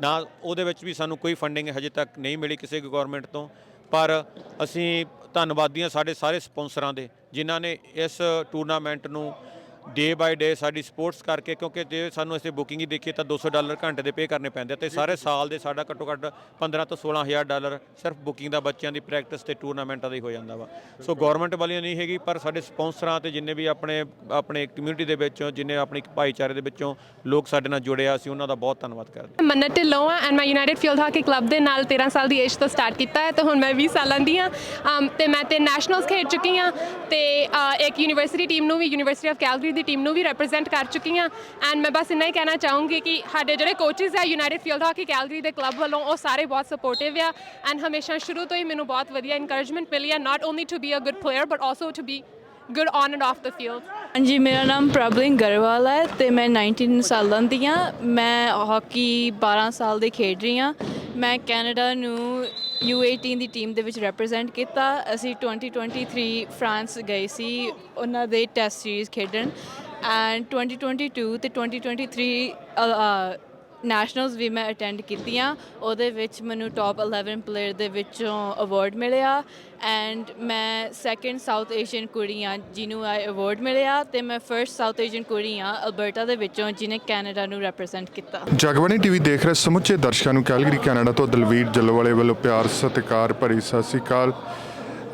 ਨਾ ਉਹਦੇ ਵਿੱਚ ਵੀ ਸਾਨੂੰ ਕੋਈ ਫੰਡਿੰਗ ਹਜੇ ਤੱਕ ਨਹੀਂ ਮਿਲੀ ਕਿਸੇ ਗਵਰਨਮੈਂਟ ਤੋਂ। ਪਰ ਅਸੀਂ ਧੰਨਵਾਦੀ ਹਾਂ ਸਾਡੇ ਸਾਰੇ ਸਪਾਂਸਰਾਂ ਦੇ ਜਿਨ੍ਹਾਂ ਨੇ ਇਸ ਟੂਰਨਾਮੈਂਟ ਨੂੰ ਡੇ ਬਾਈ ਡੇ ਸਾਡੀ ਸਪੋਰਟਸ ਕਰਕੇ ਕਿਉਂਕਿ ਜੇ ਸਾਨੂੰ ਅਸੀਂ ਬੁਕਿੰਗ ਹੀ ਦੇਖੀਏ ਤਾਂ 200 ਡਾਲਰ ਘੰਟੇ ਦੇ ਪੇ ਕਰਨੇ ਪੈਂਦੇ ਆ ਤੇ ਸਾਰੇ ਸਾਲ ਦੇ ਸਾਡਾ ਘੱਟੋ ਘੱਟ 15 ਤੋਂ 16000 ਡਾਲਰ ਸਿਰਫ ਬੁਕਿੰਗ ਦਾ ਬੱਚਿਆਂ ਦੀ ਪ੍ਰੈਕਟਿਸ ਤੇ ਟੂਰਨਾਮੈਂਟਾਂ ਦਾ ਹੀ ਹੋ ਜਾਂਦਾ ਵਾ। ਸੋ ਗਵਰਨਮੈਂਟ ਵਾਲੀਆਂ ਨਹੀਂ ਹੈਗੀ ਪਰ ਸਾਡੇ ਸਪਾਂਸਰਾਂ ਤੇ ਜਿੰਨੇ ਵੀ ਆਪਣੇ ਆਪਣੇ ਕਮਿਊਨਿਟੀ ਦੇ ਵਿੱਚੋਂ ਜਿੰਨੇ ਆਪਣੀ ਭਾਈਚਾਰੇ ਦੇ ਵਿੱਚੋਂ ਲੋਕ ਸਾਡੇ ਨਾਲ ਜੁੜੇ ਆ ਅਸੀਂ ਉਹਨਾਂ ਦਾ ਬਹੁਤ ਧੰਨਵਾਦ ਕਰਦੇ ਹਾਂ। ਮੰਨਤ ਢਿੱਲੋਂ ਆ ਐਂਡ ਮੈਂ ਯੂਨਾਈਟਿਡ ਫੀਲਡ ਹਾਕੀ ਕਲੱਬ ਦੇ ਨਾਲ 13 ਸਾਲ ਦੀ ਏਜ ਤੋਂ ਸਟਾਰਟ ਕੀਤਾ ਹੈ ਤੇ ਹੁਣ ਮੈਂ 20 ਸਾਲਾਂ ਦੀ ਹਾਂ। ਤੇ ਮੈਂ ਤੇ ਨੈਸ਼ਨਲਸ ਖੇਡ ਚੁੱਕੀ ਹਾਂ ਤੇ ਇੱਕ ਯੂਨੀਵਰਸਿਟੀ ਟੀਮ ਨੂੰ ਵੀ ਯੂਨੀਵਰਸਿਟੀ ਆਫ ਕੈਲਗਰੀ ਦੀ ਟੀਮ ਨੂੰ ਵੀ ਰਿਪਰੈਜ਼ੈਂਟ ਕਰ ਚੁੱਕੀ ਹਾਂ। ਐਂਡ ਮੈਂ ਬਸ ਇੰਨਾ ਹੀ ਕਹਿਣਾ ਚਾਹੂੰਗੀ ਕਿ ਸਾਡੇ ਜਿਹੜੇ ਕੋਚਿਸ ਆ ਯੂਨਾਈਟਿਡ ਫੀਲਡ ਹਾਕੀ ਕੈਲਗਰੀ ਦੇ ਕਲੱਬ ਵੱਲੋਂ ਉਹ ਸਾਰੇ ਬਹੁਤ ਸਪੋਰਟਿਵ ਆ। ਐਂਡ ਹਮੇਸ਼ਾ ਸ਼ੁਰੂ ਤੋਂ ਹੀ ਮੈਨੂੰ ਬਹੁਤ ਵਧੀਆ ਇਨਕਰੇਜਮੈਂਟ ਮਿਲੀ ਆ not only to be a good player but also to be good on and off the field ਹਾਂਜੀ, ਮੇਰਾ ਨਾਮ ਪ੍ਰਭਲਿੰਗ ਗਰੇਵਾਲ ਹੈ ਤੇ ਮੈਂ 19 ਸਾਲਾਂ ਦੀ ਹਾਂ ਮੈਂ ਹਾਕੀ 12 ਸਾਲ ਦੇ ਖੇਡ ਰਹੀ ਹਾਂ ਮੈਂ ਕੈਨੇਡਾ ਨੂੰ U18 ਦੀ ਟੀਮ ਦੇ ਵਿੱਚ ਰਿਪਰੈਜ਼ੈਂਟ ਕੀਤਾ। ਅਸੀਂ 2023 ਫਰਾਂਸ ਗਏ ਸੀ, ਉਹਨਾਂ ਦੇ ਟੈਸਟ ਸੀਰੀਜ਼ ਖੇਡਣ। ਐਂਡ 2022 ਤੇ 2023 ਨੈਸ਼ਨਲਸ ਵੀ ਮੈਂ ਅਟੈਂਡ ਕੀਤੀਆਂ। ਉਹਦੇ ਵਿੱਚ ਮੈਨੂੰ ਟੌਪ 11 ਪਲੇਅਰ ਦੇ ਵਿੱਚੋਂ ਅਵਾਰਡ ਮਿਲਿਆ ਐਂਡ ਮੈਂ ਸੈਕੰਡ ਸਾਊਥ ਏਸ਼ੀਅਨ ਕੁੜੀ ਹਾਂ ਜਿਹਨੂੰ ਇਹ ਅਵਾਰਡ ਮਿਲਿਆ ਤੇ ਮੈਂ ਫਰਸਟ ਸਾਊਥ ਏਸ਼ੀਅਨ ਕੁੜੀ ਹਾਂ ਅਲਬਰਟਾ ਦੇ ਵਿੱਚੋਂ ਜਿਹਨੇ ਕੈਨੇਡਾ ਨੂੰ ਰਿਪਰੈਜ਼ੈਂਟ ਕੀਤਾ। ਜਗਬਾਣੀ ਟੀਵੀ ਦੇਖ ਰਹੇ ਸਮੁੱਚੇ ਦਰਸ਼ਕਾਂ ਨੂੰ ਕੈਲਗਰੀ ਕੈਨੇਡਾ ਤੋਂ ਦਲਵੀਰ ਜੱਲੋਵਾਲੇ ਵੱਲੋਂ ਪਿਆਰ, ਸਤਿਕਾਰ ਭਰੀ ਸਤਿ ਸ੍ਰੀ ਅਕਾਲ।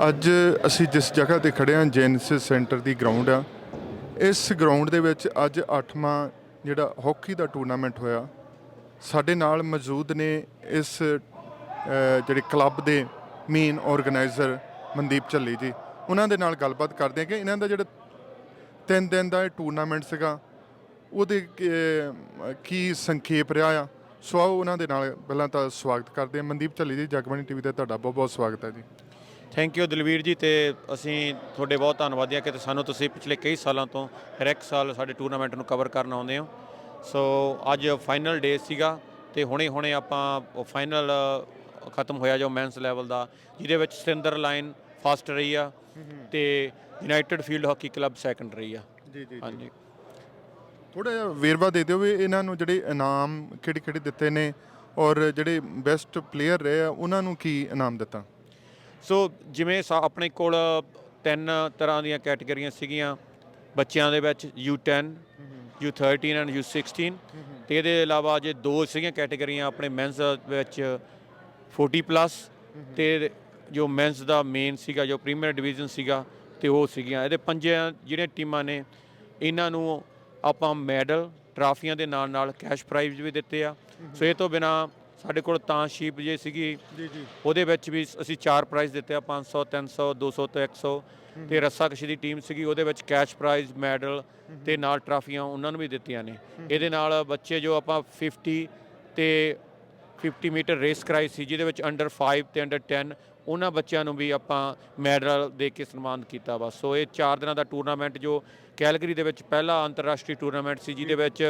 ਅੱਜ ਅਸੀਂ ਜਿਸ ਜਗ੍ਹਾ ਤੇ ਖੜੇ ਹਾਂ ਜੈਨਸਿਸ ਸੈਂਟਰ ਦੀ ਗਰਾਊਂਡ ਆ। ਇਸ ਗਰਾਊਂਡ ਦੇ ਵਿੱਚ ਅੱਜ 8ਵਾਂ ਜਿਹੜਾ ਹਾਕੀ ਦਾ ਟੂਰਨਾਮੈਂਟ ਹੋਇਆ। ਸਾਡੇ ਨਾਲ ਮੌਜੂਦ ਨੇ ਇਸ ਜਿਹੜੇ ਕਲੱਬ ਦੇ ਮੇਨ ਆਰਗੇਨਾਈਜ਼ਰ ਮਨਦੀਪ ਝੱਲੀ ਜੀ। ਉਹਨਾਂ ਦੇ ਨਾਲ ਗੱਲਬਾਤ ਕਰਦੇ ਹਾਂ ਕਿ ਇਹਨਾਂ ਦਾ ਜਿਹੜਾ ਤਿੰਨ ਦਿਨ ਦਾ ਇਹ ਟੂਰਨਾਮੈਂਟ ਸੀਗਾ, ਉਹਦੇ ਕੀ- ਕੀ ਸੰਖੇਪ ਰਿਹਾ ਆ? ਸੋ ਆਓ ਉਹਨਾਂ ਦੇ ਨਾਲ ਪਹਿਲਾਂ ਤਾਂ ਸਵਾਗਤ ਕਰਦੇ ਹਾਂ। ਮਨਦੀਪ ਝੱਲੀ ਜੀ ਜਗਬਾਣੀ ਟੀਵੀ ਤੇ ਤੁਹਾਡਾ ਬਹੁਤ ਬਹੁਤ ਸਵਾਗਤ ਹੈ ਜੀ। ਥੈਂਕ ਯੂ ਦਲਵੀਰ ਜੀ ਤੇ ਅਸੀਂ ਤੁਹਾਡੇ ਬਹੁਤ ਧੰਨਵਾਦੀ ਹਾਂ ਕਿ ਸਾਨੂੰ ਤੁਸੀਂ ਪਿਛਲੇ ਕਈ ਸਾਲਾਂ ਤੋਂ ਹਰ ਇੱਕ ਸਾਲ ਸਾਡੇ ਟੂਰਨਾਮੈਂਟ ਨੂੰ ਕਵਰ ਕਰਨ ਆਉਂਦੇ ਹੋ। ਸੋ ਅੱਜ ਫਾਈਨਲ ਡੇ ਸੀਗਾ ਤੇ ਹੁਣੇ ਹੁਣੇ ਆਪਾਂ ਫਾਈਨਲ ਖਤਮ ਹੋਇਆ ਜੋ ਮੈਨਸ ਲੈਵਲ ਦਾ ਜਿਹਦੇ ਵਿੱਚ ਸਤਿੰਦਰ ਲਾਈਨ ਫਸਟ ਰਹੀ ਆ ਤੇ united field hockey club second ਰਹੀ ਆ। ਜੀ ਜੀ ਹਾਂਜੀ। ਥੋੜਾ ਜਿਹਾ ਵੇਰਵਾ ਦੇ ਦਿਓ ਵੀ ਇਹਨਾਂ ਨੂੰ ਜਿਹੜੇ ਇਨਾਮ ਕਿਹੜੇ ਕਿਹੜੇ ਦਿੱਤੇ ਨੇ ਔਰ ਜਿਹੜੇ ਬੈਸਟ ਪਲੇਅਰ ਰਹੇ ਆ ਉਹਨਾਂ ਨੂੰ ਕੀ ਇਨਾਮ ਦਿੱਤਾ? ਸੋ ਜਿਵੇਂ ਆਪਣੇ ਕੋਲ ਤਿੰਨ ਤਰ੍ਹਾਂ ਦੀਆਂ ਕੈਟਾਗਰੀਆਂ ਸੀਗੀਆਂ ਬੱਚਿਆਂ ਦੇ ਵਿੱਚ U10 U13 ਐਂਡ U16 ਤੇ ਇਹਦੇ ਇਲਾਵਾ ਜੇ ਦੋ ਸੀਗੀਆਂ ਕੈਟਾਗਰੀਆਂ ਆਪਣੇ ਮੈਨਸ ਵਿੱਚ 40 ਪਲੱਸ ਤੇ ਜੋ ਮੈਨਸ ਦਾ ਮੇਨ ਸੀਗਾ, ਜੋ ਪ੍ਰੀਮੀਅਰ ਡਿਵੀਜ਼ਨ ਸੀਗਾ ਤੇ ਉਹ ਸੀਗੀਆਂ। ਇਹਦੇ ਪੰਜੇ ਜਿਹੜੀਆਂ ਟੀਮਾਂ ਨੇ, ਇਹਨਾਂ ਨੂੰ ਆਪਾਂ ਮੈਡਲ, ਟਰਾਫੀਆਂ ਦੇ ਨਾਲ ਨਾਲ ਕੈਸ਼ ਪ੍ਰਾਈਜ਼ ਵੀ ਦਿੱਤੇ ਆ। ਸੋ ਇਹ ਤੋਂ ਬਿਨਾ ਸਾਡੇ ਕੋਲ ਤਾਂ ਸ਼ੀਪ ਜੇ ਸੀਗੀ। ਜੀ ਜੀ। ਉਹਦੇ ਵਿੱਚ ਵੀ ਅਸੀਂ ਚਾਰ ਪ੍ਰਾਈਜ਼ ਦਿੱਤੇ ਆ 500 300 200 ਤੇ 100 ਤੇ ਰੱਸਾਕਸ਼ੀ ਦੀ ਟੀਮ ਸੀਗੀ ਉਹਦੇ ਵਿੱਚ ਕੈਸ਼ ਪ੍ਰਾਈਜ਼ ਮੈਡਲ ਤੇ ਨਾਲ ਟਰਾਫੀਆਂ ਉਹਨਾਂ ਨੂੰ ਵੀ ਦਿੱਤੀਆਂ ਨੇ। ਇਹਦੇ ਨਾਲ ਬੱਚੇ ਜੋ ਆਪਾਂ 50 ਤੇ 50 ਮੀਟਰ ਰੇਸ ਕਰਾਈ ਸੀ ਜਿਹਦੇ ਵਿੱਚ ਅੰਡਰ 5 ਤੇ ਅੰਡਰ 10 ਉਹਨਾਂ ਬੱਚਿਆਂ ਨੂੰ ਵੀ ਆਪਾਂ ਮੈਡਲ ਦੇ ਕੇ ਸਨਮਾਨ ਕੀਤਾ ਵਾ। ਸੋ ਇਹ 4 ਦਿਨਾਂ ਦਾ ਟੂਰਨਾਮੈਂਟ ਜੋ ਕੈਲਗਰੀ ਦੇ ਵਿੱਚ ਪਹਿਲਾ ਅੰਤਰਰਾਸ਼ਟਰੀ ਟੂਰਨਾਮੈਂਟ ਸੀ, ਜਿਹਦੇ ਵਿੱਚ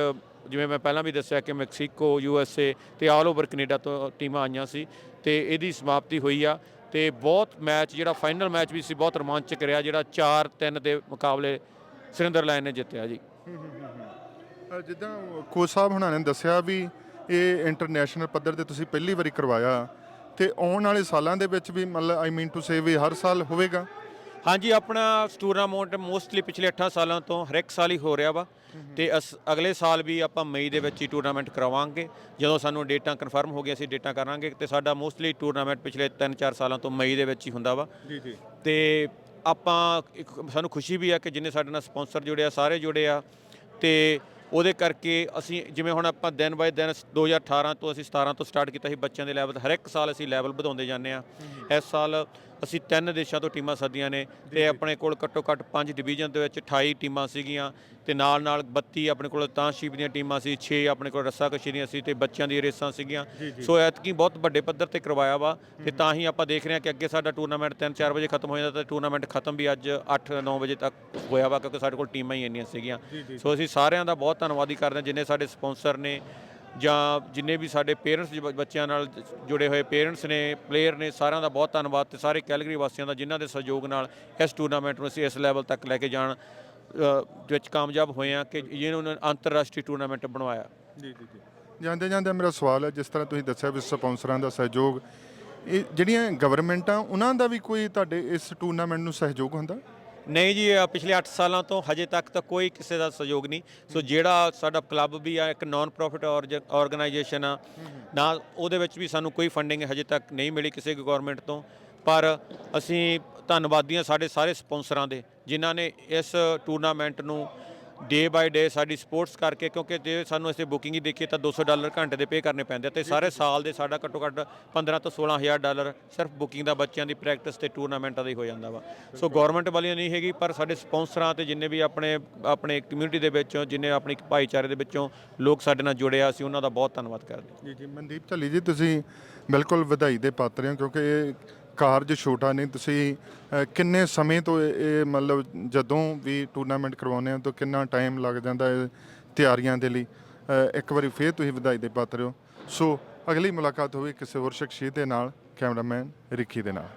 ਜਿਵੇਂ ਮੈਂ ਪਹਿਲਾਂ ਵੀ ਦੱਸਿਆ ਕਿ ਮੈਕਸੀਕੋ, ਯੂ ਐਸ ਏ ਤੇ ਆਲ ਓਵਰ ਕੈਨੇਡਾ ਤੋਂ ਟੀਮਾਂ ਆਈਆਂ ਸੀ ਤੇ ਇਹਦੀ ਸਮਾਪਤੀ ਹੋਈ ਆ ਤੇ ਬਹੁਤ ਮੈਚ, ਜਿਹੜਾ ਫਾਈਨਲ ਮੈਚ ਵੀ ਸੀ, ਬਹੁਤ ਰੋਮਾਂਚਕ ਰਿਹਾ, ਜਿਹੜਾ 4-3 ਦੇ ਮੁਕਾਬਲੇ ਸੁਰਿੰਦਰ ਲਾਇਨ ਨੇ ਜਿੱਤਿਆ ਜੀ। ਜਿੱਦਾਂ ਕੋਚ ਸਾਹਿਬ ਹੁਣਾਂ ਨੇ ਦੱਸਿਆ ਵੀ ਇਹ ਇੰਟਰਨੈਸ਼ਨਲ ਪੱਧਰ ਤੇ ਤੁਸੀਂ ਪਹਿਲੀ ਵਾਰੀ ਕਰਵਾਇਆ। ਤੇ ਆਉਣ ਵਾਲੇ ਸਾਲਾਂ ਦੇ ਵਿੱਚ ਵੀ ਮਤਲਬ ਆਈ ਮੀਨ ਟੂ ਸੇ ਵੀ ਹਰ ਸਾਲ ਹੋਵੇਗਾ? ਹਾਂਜੀ ਆਪਣਾ ਟੂਰਨਾਮੈਂਟ ਮੋਸਟਲੀ ਪਿਛਲੇ 8 ਸਾਲਾਂ ਤੋਂ ਹਰ ਇੱਕ ਸਾਲ ਹੀ ਹੋ ਰਿਹਾ ਵਾ। ਤੇ ਅਸ- ਅਗਲੇ ਸਾਲ ਵੀ ਆਪਾਂ ਮਈ ਦੇ ਵਿੱਚ ਹੀ ਟੂਰਨਾਮੈਂਟ ਕਰਾਵਾਂਗੇ। ਜਦੋਂ ਸਾਨੂੰ ਡੇਟਾ ਕਨਫਰਮ ਹੋ ਗਿਆ ਅਸੀਂ ਡੇਟਾ ਕਰਾਂਗੇ। ਤੇ ਸਾਡਾ ਮੋਸਟਲੀ ਟੂਰਨਾਮੈਂਟ ਪਿਛਲੇ 3-4 ਸਾਲਾਂ ਤੋਂ ਮਈ ਦੇ ਵਿੱਚ ਹੀ ਹੁੰਦਾ ਵਾ। ਜੀ ਜੀ। ਤੇ ਆਪਾਂ ਸਾਨੂੰ ਖੁਸ਼ੀ ਵੀ ਆ ਕਿ ਜਿੰਨੇ ਸਾਡੇ ਨਾਲ ਸਪਾਂਸਰ ਜੁੜੇ ਆ ਸਾਰੇ ਜੁੜੇ ਆ। ਤੇ ਉਹਦੇ ਕਰਕੇ ਅਸੀਂ ਜਿਵੇਂ ਹੁਣ ਆਪਾਂ ਦਿਨ ਬਾਏ ਦਿਨ 2018 ਤੋਂ ਅਸੀਂ 17 ਤੋਂ ਸਟਾਰਟ ਕੀਤਾ ਸੀ ਬੱਚਿਆਂ ਦੇ ਲੈਵਲ ਹਰ ਇੱਕ ਸਾਲ ਅਸੀਂ ਲੈਵਲ ਵਧਾਉਂਦੇ ਜਾਂਦੇ ਆ ਇਸ ਸਾਲ ਅਸੀਂ ਤਿੰਨ ਦੇਸ਼ਾਂ ਤੋਂ ਟੀਮਾਂ ਸੱਦੀਆਂ ਨੇ ਤੇ ਆਪਣੇ ਕੋਲ ਘੱਟੋ ਘੱਟ ਪੰਜ ਡਿਵੀਜ਼ਨ ਦੇ ਵਿੱਚ 28 ਟੀਮਾਂ ਸੀਗੀਆਂ ਤੇ ਨਾਲ ਨਾਲ 32 ਆਪਣੇ ਕੋਲ ਤਾਂਸ਼ੀਪ ਦੀਆਂ ਟੀਮਾਂ ਸੀ 6 ਆਪਣੇ ਕੋਲ ਰੱਸਾਕਸ਼ੀ ਦੀਆਂ ਸੀ ਤੇ ਬੱਚਿਆਂ ਦੀਆਂ ਰੇਸਾਂ ਸੀਗੀਆਂ। ਸੋ ਐਤਕੀ ਬਹੁਤ ਵੱਡੇ ਪੱਧਰ ਤੇ ਕਰਵਾਇਆ ਵਾ ਤੇ ਤਾਂ ਹੀ ਆਪਾਂ ਦੇਖ ਰਹੇ ਹਾਂ ਕਿ ਅੱਗੇ ਸਾਡਾ ਟੂਰਨਾਮੈਂਟ 3-4 ਵਜੇ ਖਤਮ ਹੋ ਜਾਂਦਾ ਤੇ ਟੂਰਨਾਮੈਂਟ ਖਤਮ ਵੀ ਅੱਜ 8-9 ਵਜੇ ਤੱਕ ਹੋਇਆ ਵਾ ਕਿਉਂਕਿ ਸਾਡੇ ਕੋਲ ਟੀਮਾਂ ਹੀ ਇੰਨੀਆਂ ਸੀਗੀਆਂ। ਸੋ ਅਸੀਂ ਸਾਰਿਆਂ ਦਾ ਬਹੁਤ ਧੰਨਵਾਦੀ ਕਰਦੇ ਹਾਂ ਜਿੰਨੇ ਸਾਡੇ ਸਪਾਂਸਰ ਨੇ ਜਾਂ ਜਿੰਨੇ ਵੀ ਸਾਡੇ ਪੇਰੈਂਟਸ ਬੱਚਿਆਂ ਨਾਲ ਜੁੜੇ ਹੋਏ ਪੇਰੈਂਟਸ ਨੇ ਪਲੇਅਰ ਨੇ, ਸਾਰਿਆਂ ਦਾ ਬਹੁਤ ਧੰਨਵਾਦ ਤੇ ਸਾਰੇ ਕੈਲਗਰੀ ਵਾਸੀਆਂ ਦਾ ਜਿਨ੍ਹਾਂ ਦੇ ਸਹਿਯੋਗ ਨਾਲ ਇਸ ਟੂਰਨਾਮੈਂਟ ਨੂੰ ਅਸੀਂ ਇਸ ਲੈਵਲ ਤੱਕ ਲੈ ਕੇ ਜਾਣ ਵਿੱਚ ਕਾਮਯਾਬ ਹੋਏ ਆ ਕਿ ਜਿਹਨੂੰ ਉਹਨਾਂ ਨੇ ਅੰਤਰਰਾਸ਼ਟਰੀ ਟੂਰਨਾਮੈਂਟ ਬਣਵਾਇਆ। ਜੀ ਜੀ ਜੀ। ਜਾਂਦੇ ਜਾਂਦੇ ਮੇਰਾ ਸਵਾਲ ਹੈ, ਜਿਸ ਤਰ੍ਹਾਂ ਤੁਸੀਂ ਦੱਸਿਆ ਵੀ ਸਪਾਂਸਰਾਂ ਦਾ ਸਹਿਯੋਗ, ਇਹ ਜਿਹੜੀਆਂ ਗਵਰਨਮੈਂਟਾਂ ਉਹਨਾਂ ਦਾ ਵੀ ਕੋਈ ਤੁਹਾਡੇ ਇਸ ਟੂਰਨਾਮੈਂਟ ਨੂੰ ਸਹਿਯੋਗ ਹੁੰਦਾ? ਨਹੀਂ ਜੀ, ਇਹ ਪਿਛਲੇ 8 ਸਾਲਾਂ ਤੋਂ ਹਜੇ ਤੱਕ ਤਾਂ ਕੋਈ ਕਿਸੇ ਦਾ ਸਹਿਯੋਗ ਨਹੀਂ। ਸੋ ਜਿਹੜਾ ਸਾਡਾ ਕਲੱਬ ਵੀ ਆ, ਇੱਕ ਨਾਨ ਪ੍ਰੋਫਿਟ ਆਰਗੇਨਾਈਜੇਸ਼ਨ ਆ, ਨਾ ਉਹਦੇ ਵਿੱਚ ਵੀ ਸਾਨੂੰ ਕੋਈ ਫੰਡਿੰਗ ਹਜੇ ਤੱਕ ਨਹੀਂ ਮਿਲੀ ਕਿਸੇ ਗਵਰਨਮੈਂਟ ਤੋਂ। ਪਰ ਅਸੀਂ ਧੰਨਵਾਦੀ ਹਾਂ ਸਾਡੇ ਸਾਰੇ ਸਪਾਂਸਰਾਂ ਦੇ, ਜਿਨ੍ਹਾਂ ਨੇ ਇਸ ਟੂਰਨਾਮੈਂਟ ਨੂੰ ਡੇ ਬਾਈ ਡੇ ਸਾਡੀ ਸਪੋਰਟਸ ਕਰਕੇ, ਕਿਉਂਕਿ ਜੇ ਸਾਨੂੰ ਅਸੀਂ ਬੁਕਿੰਗ ਹੀ ਦੇਖੀਏ ਤਾਂ 200 ਡਾਲਰ ਘੰਟੇ ਦੇ ਪੇ ਕਰਨੇ ਪੈਂਦੇ ਆ ਤੇ ਸਾਰੇ ਸਾਲ ਦੇ ਸਾਡਾ ਘੱਟੋ ਘੱਟ 15 ਤੋਂ 16000 ਡਾਲਰ ਸਿਰਫ ਬੁਕਿੰਗ ਦਾ ਬੱਚਿਆਂ ਦੀ ਪ੍ਰੈਕਟਿਸ ਤੇ ਟੂਰਨਾਮੈਂਟਾਂ ਦਾ ਹੀ ਹੋ ਜਾਂਦਾ ਵਾ। ਸੋ ਗਵਰਨਮੈਂਟ ਵਾਲੀਆਂ ਨਹੀਂ ਹੈਗੀ, ਪਰ ਸਾਡੇ ਸਪਾਂਸਰਾਂ ਤੇ ਜਿੰਨੇ ਵੀ ਆਪਣੇ ਆਪਣੇ ਕਮਿਊਨਿਟੀ ਦੇ ਵਿੱਚੋਂ, ਜਿੰਨੇ ਆਪਣੀ ਭਾਈਚਾਰੇ ਦੇ ਵਿੱਚੋਂ ਲੋਕ ਸਾਡੇ ਨਾਲ ਜੁੜੇ ਆ, ਅਸੀਂ ਉਹਨਾਂ ਦਾ ਬਹੁਤ ਧੰਨਵਾਦ ਕਰਦੇ ਜੀ ਜੀ, ਮਨਦੀਪ ਝੱਲੀ ਜੀ, ਤੁਸੀਂ ਬਿਲਕੁਲ ਵਧਾਈ ਦੇ ਪਾਤਰ ਹੋ, ਕਿਉਂਕਿ ਇਹ ਕਾਰਜ ਛੋਟਾ ਨਹੀਂ ਤੁਸੀਂ ਅ, ਕਿੰਨੇ ਸਮੇਂ ਤੋਂ ਇਹ ਇਹ ਮਤਲਬ ਜਦੋਂ ਵੀ ਟੂਰਨਾਮੈਂਟ ਕਰਵਾਉਂਦੇ ਹੋ ਤਾਂ ਕਿੰਨਾ ਟਾਈਮ ਲੱਗ ਜਾਂਦਾ ਹੈ ਤਿਆਰੀਆਂ ਦੇ ਲਈ? ਅ, ਇੱਕ ਵਾਰੀ ਫੇਰ ਤੁਸੀਂ ਵਧਾਈ ਦੇ ਪਾਤਰ ਹੋ। ਸੋ ਅਗਲੀ ਮੁਲਾਕਾਤ ਹੋਵੇ ਕਿਸੇ ਹੋਰ ਸ਼ਖਸੀਅਤ ਦੇ ਨਾਲ ਕੈਮਰਾਮੈਨ ਰਿੱਕੀ ਦੇ ਨਾਲ।